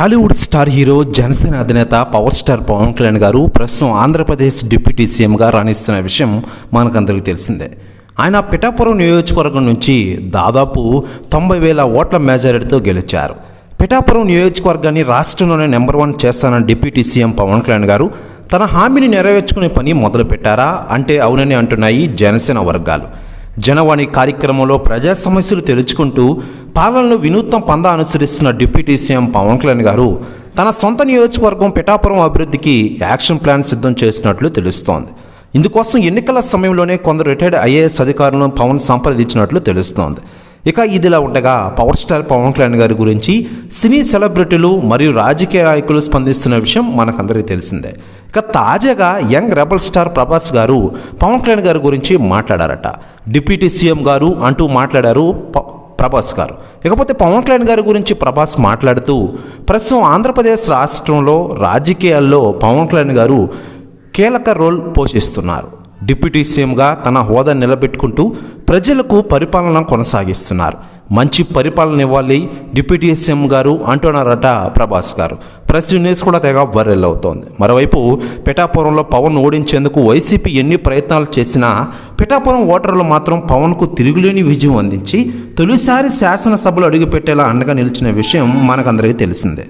Tollywood star hero Janasena అధినేత power star Pawan Kalyan గారు ప్రస్తుతం ఆంధ్రప్రదేశ్ డిప్యూటీ సీఎంగా రాణిస్తున్న విషయం మనకందరికీ తెలిసిందే. ఆయన పిఠాపురం నియోజకవర్గం నుంచి దాదాపు తొంభై వేల ఓట్ల మెజారిటీతో గెలిచారు. పిఠాపురం నియోజకవర్గాన్ని రాష్ట్రంలోనే నెంబర్ వన్ చేస్తానన్న డిప్యూటీ సీఎం పవన్ కళ్యాణ్ గారు. తన హామీని నెరవేర్చుకునే పని మొదలుపెట్టారా? అంటే అవునని అంటున్నాయి జనసేన వర్గాలు. జనవాణి కార్యక్రమంలో ప్రజా సమస్యలు తెలుసుకుంటూ పాలనలో వినూత్న పంద అనుసరిస్తున్న డిప్యూటీ సీఎం పవన్ కళ్యాణ్ గారు తన సొంత నియోజకవర్గం పిఠాపురం అభివృద్ధికి యాక్షన్ ప్లాన్ సిద్ధం చేసినట్లు తెలుస్తోంది. ఇందుకోసం ఎన్నికల సమయంలోనే కొందరు రిటైర్డ్ ఐఏఎస్ అధికారులను పవన్ సంప్రదించినట్లు తెలుస్తోంది. ఇక ఇదిలా ఉండగా పవర్ స్టార్ పవన్ కళ్యాణ్ గారి గురించి సినీ సెలబ్రిటీలు మరియు రాజకీయ నాయకులు స్పందిస్తున్న విషయం మనకందరికీ తెలిసిందే. ఇక తాజాగా యంగ్ రెబల్ స్టార్ ప్రభాస్ గారు పవన్ కళ్యాణ్ గారి గురించి మాట్లాడారట. డిప్యూటీ సీఎం గారు అంటూ మాట్లాడారు ప్రభాస్ గారు. ఇకపోతే పవన్ కళ్యాణ్ గారి గురించి ప్రభాస్ మాట్లాడుతూ ప్రస్తుతం ఆంధ్రప్రదేశ్ రాష్ట్రంలో రాజకీయాల్లో పవన్ కళ్యాణ్ గారు కీలక రోల్ పోషిస్తున్నారు. డిప్యూటీ సీఎంగా తన హోదా నిలబెట్టుకుంటూ ప్రజలకు పరిపాలన కొనసాగిస్తున్నారు. మంచి పరిపాలన ఇవ్వాలి. డిప్యూటీ సీఎం గారు అంటున్నారట ప్రభాస్ గారు. ప్రెస్ న్యూస్ కూడా తెగ వైరల్ అవుతోంది. మరోవైపు పిఠాపురంలో పవన్ ఓడించేందుకు వైసీపీ ఎన్ని ప్రయత్నాలు చేసినా పిఠాపురం ఓటర్లు మాత్రం పవన్కు తిరుగులేని విజయం అందించి తొలిసారి శాసనసభలో అడుగుపెట్టేలా అండగా నిలిచిన విషయం మనకందరికీ తెలిసిందే.